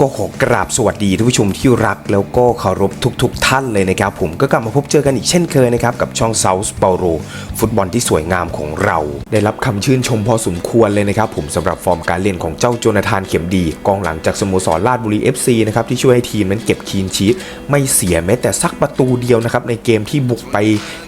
ก็ขอกราบสวัสดีท่านผู้ชมที่รักแล้วก็เคารพทุกๆทท่านเลยนะครับ ผมก็กลับมาพบเจอกันอีกเช่นเคยนะครับ กับช่อง South p a u l o ฟุตบอลที่สวยงามของเรา ได้รับคำชื่นชมพอสมควรเลยนะครับ ผมสำหรับฟอร์มการเล่นของเจ้าโจนาธานเข็มดี กองหลังจากสโมสรราชบุรี FC นะครับที่ช่วยให้ทีมนั้นเก็บคีนชีตไม่เสียแม้แต่สักประตูเดียวนะครับในเกมที่บุกไป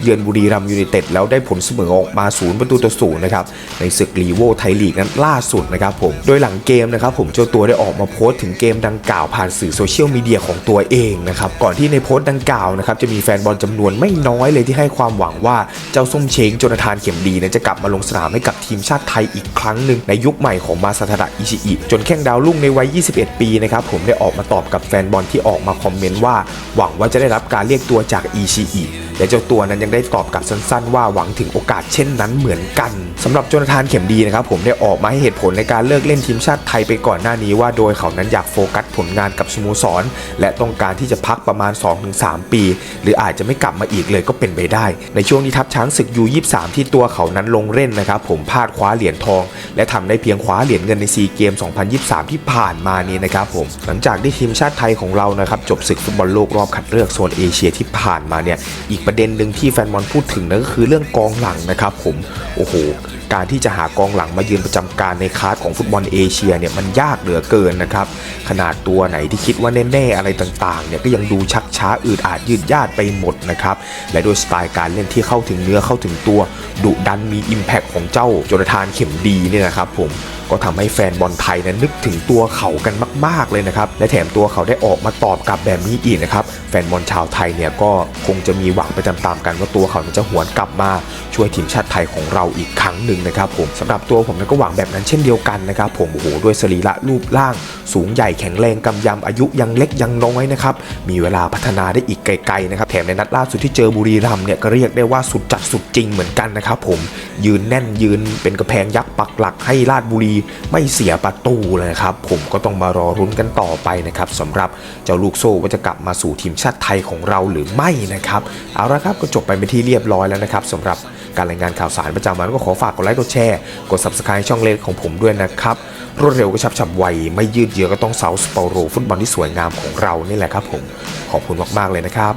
เยือนบุรีรัมย์ยูไนเต็ดแล้วได้ผลเสมอออกมาศูนย์ประตูต่อศูนย์นะครับในศึกลีโวไทยลีกนั้นล่าสุดนะครับผมโดยหลังเกมนะครับผมเจ้าตัวได้ออกมาโพสต์ถึงเกมดังกล่าวผ่านสื่อโซเชียลมีเดียของตัวเองนะครับก่อนที่ในโพสต์ดังกล่าวนะครับจะมีแฟนบอลจำนวนไม่น้อยเลยที่ให้ความหวังว่าเจ้าส้มเช้งโจนาธานเข็มดีนั้นจะกลับมาลงสนามให้กับทีมชาติไทยอีกครั้งหนึ่งในยุคใหม่ของมาซาทาดะอิชิอิจนแข้งดาวรุ่งในวัย 21 ปีนะครับผมได้ออกมาตอบกับแฟนบอลที่ออกมาคอมเมนต์ว่า หวังว่าจะได้รับการเรียกตัวจากอิชิอิและเจ้าตัวนั้นยังได้ตอบกลับสั้นๆ ว่าหวังถึงโอกาสเช่นนั้นเหมือนกันสำหรับโจนาธานเข็มดีนะครับผมได้ออกมาให้เหตุผลในการเลิกเล่นทีมชาติไทยไปก่อนหน้านี้ว่าโดยเขานั้นอยากโฟกัสผลงานกับสโมสร และต้องการที่จะพักประมาณ 2-3 ปี หรืออาจจะไม่กลับมาอีกเลยก็เป็นไปได้ ในช่วงที่ทัพช้างศึกยู23ที่ตัวเขานั้นลงเล่นนะครับผมพลาดคว้าเหรียญทอง และทำได้เพียงคว้าเหรียญเงินในซีเกม 2023 ที่ผ่านมานี้นะครับผมหลังจากที่ทีมชาติไทยของเรานะครับจบศึกฟุตบอลโลกรอบคัดเลือกโซนเอเชียที่ผ่านมาเนี่ยอีกประเด็นหนึ่งที่แฟนบอลพูดถึงนั่นก็คือเรื่องกองหลังนะครับผมโอ้โหการที่จะหากองหลังมายืนประจำการในคลาสของฟุตบอลเอเชียเนี่ยมันยากเหลือเกินนะครับขนาดตัวไหนที่คิดว่าแน่ๆอะไรต่างๆเนี่ยก็ยังดูชักช้าอืดอาดยืดยาดไปหมดนะครับและโดยสไตล์การเล่นที่เข้าถึงเนื้อเข้าถึงตัวดุดันมีอิมแพคของเจ้าโจนาธานเข็มดีเนี่ยนะครับผมก็ทำให้แฟนบอลไทยนั้นนึกถึงตัวเขากันมาก ๆ เลยนะครับ และแถมตัวเขาได้ออกมาตอบกลับแบบนี้อีกนะครับ แฟนบอลชาวไทยเนี่ยก็คงจะมีหวังไปตามๆกันว่าตัวเขาจะหวนกลับมาช่วยทีมชาติไทยของเราอีกครั้งหนึ่งนะครับผมสำหรับตัวผมนั้นก็หวังแบบนั้นเช่นเดียวกันนะครับผมโอ้โหด้วยสรีระรูปร่างสูงใหญ่แข็งแรงกำยำอายุยังเล็กยังน้อยนะครับมีเวลาพัฒนาได้อีกไกลๆนะครับแถมในนัดล่าสุดที่เจอบุรีรัมย์เนี่ยก็เรียกได้ว่าสุดจัดสุดจริงเหมือนกันนะครับผมยืนแน่นยืนเป็นกระแพงยักษ์ปักหลักให้ราชบุรีไม่เสียประตูเลยนะครับผมก็ต้องมารอรุ้นกันต่อไปนะครับสำหรับเจ้าลูกโซ่ว่าจะกลับมาสู่ทีมชาติไทยของเราหรือไม่นะครับเอาละครับก็จบไปเป็นที่เรียบร้อยแล้วนะครับสำหรับ การรายงานข่าวสารประจำวันก็ขอฝากกดไลค์กดแชร์กด subscribe ช่องเล็กของผมด้วยนะครับรวดเร็วกระชับฉับไวไม่ยืดเยื้อก็ต้องเซาสปอโรฟุตบอลที่สวยงามของเรานี่แหละครับผมขอบคุณมากๆเลยนะครับ